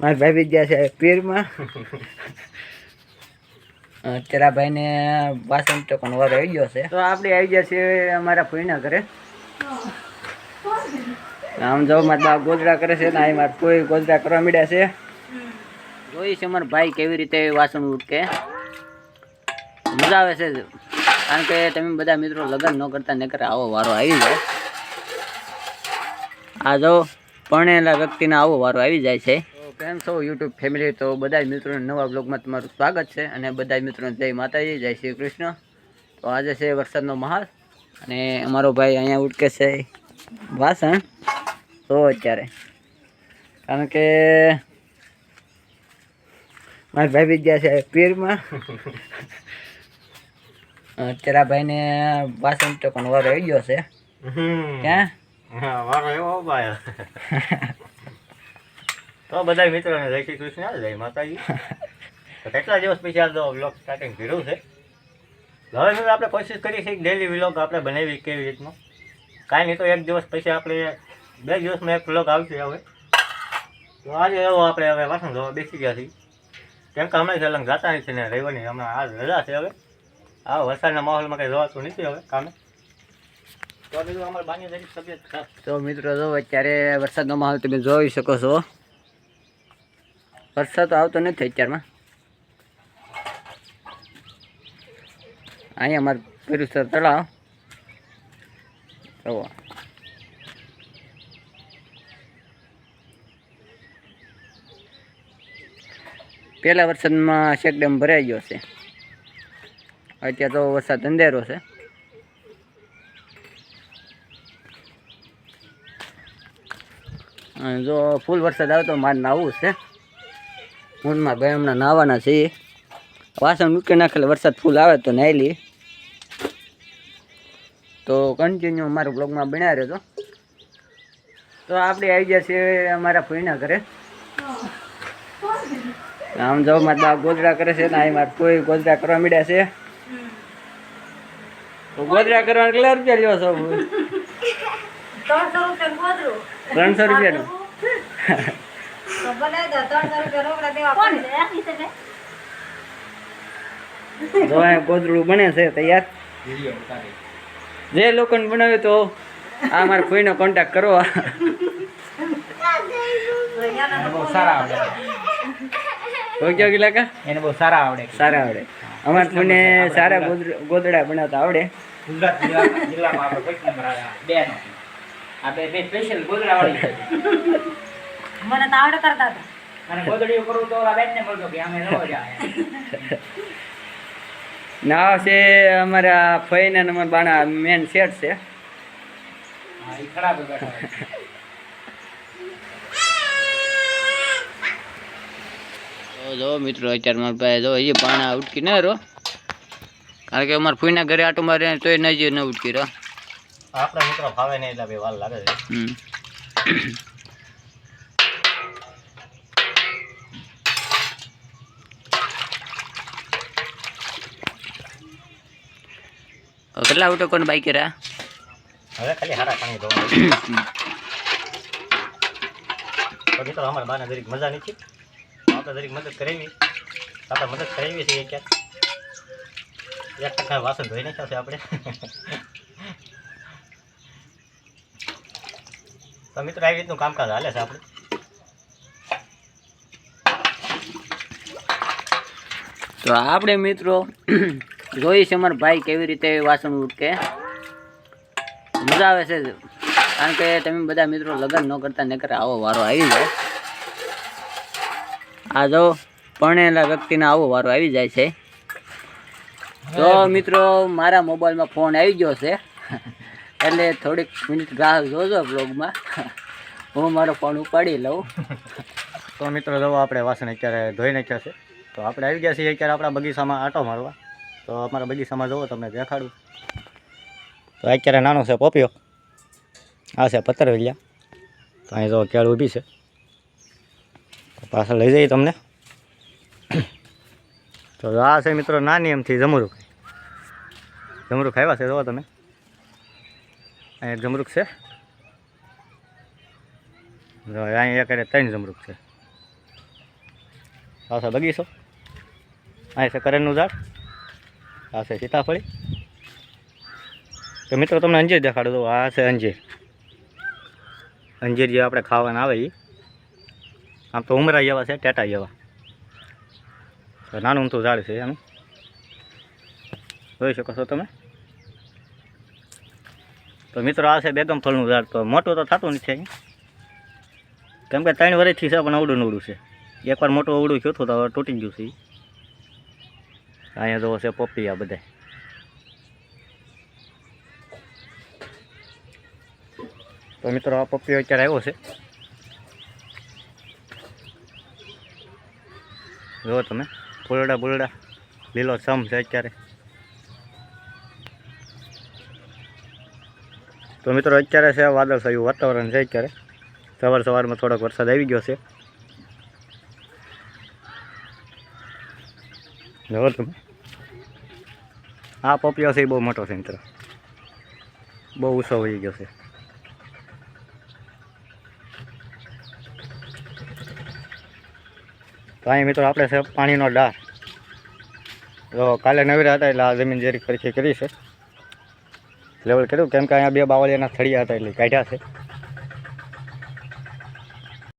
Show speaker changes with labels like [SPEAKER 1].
[SPEAKER 1] મારા ભાઈ બી ગયા છે પીરમાં. તેરા ભાઈને વાસણ તો પણ વાર આવી ગયો છે. તો આપણે આવી ગયા છીએ અમારા ફોઈના ઘરે. આમ જો મારા બા ગોદડા કરે છે ને મારા કોઈ ગોદડા કરવા માંડ્યા છે. જોઈ છે અમારા ભાઈ કેવી રીતે વાસણ ઉટકે. મજા આવે છે. કારણ કે તમે બધા મિત્રો લગ્ન ન કરતા, નકર આવો વારો આવી જાય. આ જો પરણેલા વ્યક્તિને આવો વારો આવી જાય છે. કેમ છો યુટ્યુબ ફેમિલી તો બધા મિત્રોને નવા બ્લોગમાં તમારું સ્વાગત છે અને બધા મિત્રોને જય માતાજી જય શ્રી કૃષ્ણ. તો આજે છે વરસાદનો માહોલ અને અમારો ભાઈ અહીંયા ઉટકે છે વાસણ તો અત્યારે. કારણ કે મારા ભાઈ બી ગયા છે પીરમાં. અત્યારે ભાઈને વાસણ ટોકન વાર આવી ગયો છે. ક્યાં?
[SPEAKER 2] વારો એવો ભાઈ તો બધા મિત્રોને જય શ્રી કૃષ્ણ જય માતાજી. તો કેટલા દિવસ પછી આ વ્લોગ સ્ટાર્ટિંગ કર્યું છે? હવે સુધી આપણે કોશિશ કરી છે ડેલી વ્લોગ આપણે બનાવી કેવી રીતનું. કાંઈ નહીં તો એક દિવસ પછી આપણે બે દિવસમાં એક વ્લોગ આવશે હવે. તો આજે એવો આપણે હવે વાસણ ધોવા બેસી ગયા છીએ. કેમ કે હમણાં છેલ્લા જાતા નથી ને રવિવારની હમણાં આ રજા છે હવે. આ વરસાદના માહોલમાં કંઈ જવાતું નથી હવે કામે. તો બીજું અમારી બાની જરી તબિયત ખરાબ
[SPEAKER 1] તો મિત્રો જો અત્યારે વરસાદનો માહોલ તમે જોઈ શકો છો. વરસાદ તો આવતો નથી અત્યારમાં. અહીંયા અમારું પીરુસર તળાવ. તો પહેલા વરસાદમાં શેકડેમ ભરાઈ ગયો છે. અત્યારે તો વરસાદ અંધેરો છે. જો ફૂલ વરસાદ આવતો મારે નાવું છે. ઊનમાં ભાઈ હમણાં નાવાના છે. વાસણ મૂકી નાખેલે વરસાદ ફૂલ આવે તો નાહી લઈએ તો કન્ટિન્યુ અમારા બ્લોગમાં બન્યા રહ્યો તો આપણે આવી ગયા છીએ અમારા ફોઈના ઘરે. આમ જો મારા બા ગોદડા કરે છે ને અહીં મારા કોઈ ગોદડા કરવા માંડ્યા છે. તો ગોદડા કરવા કેટલા રૂપિયા લ્યો છો ત્રણસો રૂપિયા ત્રણસો અહીંયા ગોદડું બને છે તૈયાર? જે લોકોને બનાવ્યું તો આ મારા ફોઈનો કોન્ટેક્ટ કરો.
[SPEAKER 2] બહુ સારા આવડે.
[SPEAKER 1] ગયો
[SPEAKER 2] એને બહુ સારા આવડે
[SPEAKER 1] સારા આવડે. અમારા ફોઈને સારા ગોદ- ગોદડા બનાવતા આવડે.
[SPEAKER 2] ગુજરાત જિલ્લામાં આપણે ફર્સ્ટ નંબર આવ્યા બે નો આ બે બે સ્પેશિયલ ગોદડા વાળી છે.
[SPEAKER 3] મને તો આવડે કરતા હતા.
[SPEAKER 2] અને ગોદડીઓ કરું તો ઓલા બેન ને બોલતો કે અમે રહો જાય
[SPEAKER 1] ના છે અમારા ફઈને અને અમારા બાણા મેન સેટ છે.
[SPEAKER 2] હા એ ખરાબ બેઠા
[SPEAKER 1] તો જો મિત્રો અત્યારે મારા પાસે જો હજી પાણા ઉટકી ન રહો કારણ કે અમારા ફૂઈના ઘરે આટો મારે તોય નજી ન ઉટકી રહો
[SPEAKER 2] આપણા મિત્રો ફાવે નહીં એટલે બે વાર લાગે છે.
[SPEAKER 1] કેટલા ઉટો કોણ બાઈક કર્યા
[SPEAKER 2] હવે ખાલી હારા પાણી ધોવાનું તો અમારા બાને જરીક મજા નથી. આપણે જરીક મદદ કરાવી. આપણે મદદ કરાવી છે ક્યાંક. એક ટકા વાસણ ધોઈ નાખ્યા છે આપણે. તો મિત્રો આવી રીતનું કામકાજ હાલે છે આપણે.
[SPEAKER 1] તો આપણે મિત્રો જોઈ છે અમારા ભાઈ કેવી રીતે વાસણ ઉટકે. મજા આવે છે. કારણ કે તમે બધા મિત્રો લગ્ન ન કરતા નકર આવો વારો આવી જાય. આ જો પરણેલા વ્યક્તિને આવો વારો આવી જાય છે. તો મિત્રો મારા મોબાઈલમાં ફોન આવી ગયો છે. એટલે થોડીક મિનિટ રાહ જોજો બ્લોગમાં હું મારો ફોન ઉપાડી લઉં.
[SPEAKER 2] તો મિત્રો જો આપણે વાસણ અત્યારે ધોઈ નાખ્યા છે તો આપણે આવી ગયા છીએ અત્યારે આપણા બગીચામાં આટો મારવા. તો અમારા બગીચામાં જુઓ તમને દેખાડું. તો અત્યારે નાનો છે પોપિયો આ છે પતરવેલિયા. તો અહીં જો કેળ ઊભી છે. પાછળ લઈ જઈએ તમને. તો આ છે મિત્રો નાની એમથી જમરૂક. જમરૂક આવ્યા છે જુઓ તમે. અહીં એક જમરૂક છે. જો અહીં એક ત્રણ જમરૂક છે. પાછળ બગીચો. અહીં છે કરેણનું ઝાડ. આ છે સીતાફળી. તો મિત્રો તમને અંજીર દેખાડું તો આ છે અંજીર. અંજીર જે આપણે ખાવાના આવે એ આમ તો ઉમરા જેવા છે, ટેટા જેવા. નાનું ઊંધું ઝાડ છે એનું. જોઈ શકો છો તમે. તો મિત્રો આ છે બેગમ ફળનું ઝાડ. તો મોટું તો થતું નથી કેમ કે ત્રણ વર્ષથી છે, પણ અવડું નવડું છે. એકવાર મોટું અવડું થયું હતું તો તૂટી ગયું છે. અહીંયા તો છે પોપિયા બધા. તો મિત્રો, આ પપ્પીઓ અત્યારે આવ્યો છે. જુઓ તમે, ફૂલડા બુલડા, લીલો સમ છે અત્યારે. તો મિત્રો, અત્યારે છે વાદળછાયું વાતાવરણ છે અત્યારે. સવાર સવારમાં થોડોક વરસાદ આવી ગયો છે. જુઓ તમે? આ પપિયો છે એ બહુ મોટો છે મિત્ર. બહુ ઊંચો વહી ગયો છે. તો અહીં મિત્રો આપણે છે પાણીનો ડાર. તો કાલે નવેરા હતા એટલે આ જમીન જેરી પરીક્ષા કરી છે. લેવલ કર્યું. કેમ કે અહીંયા બે બાવળિયાના થળિયા હતા એટલે કાઢ્યા છે.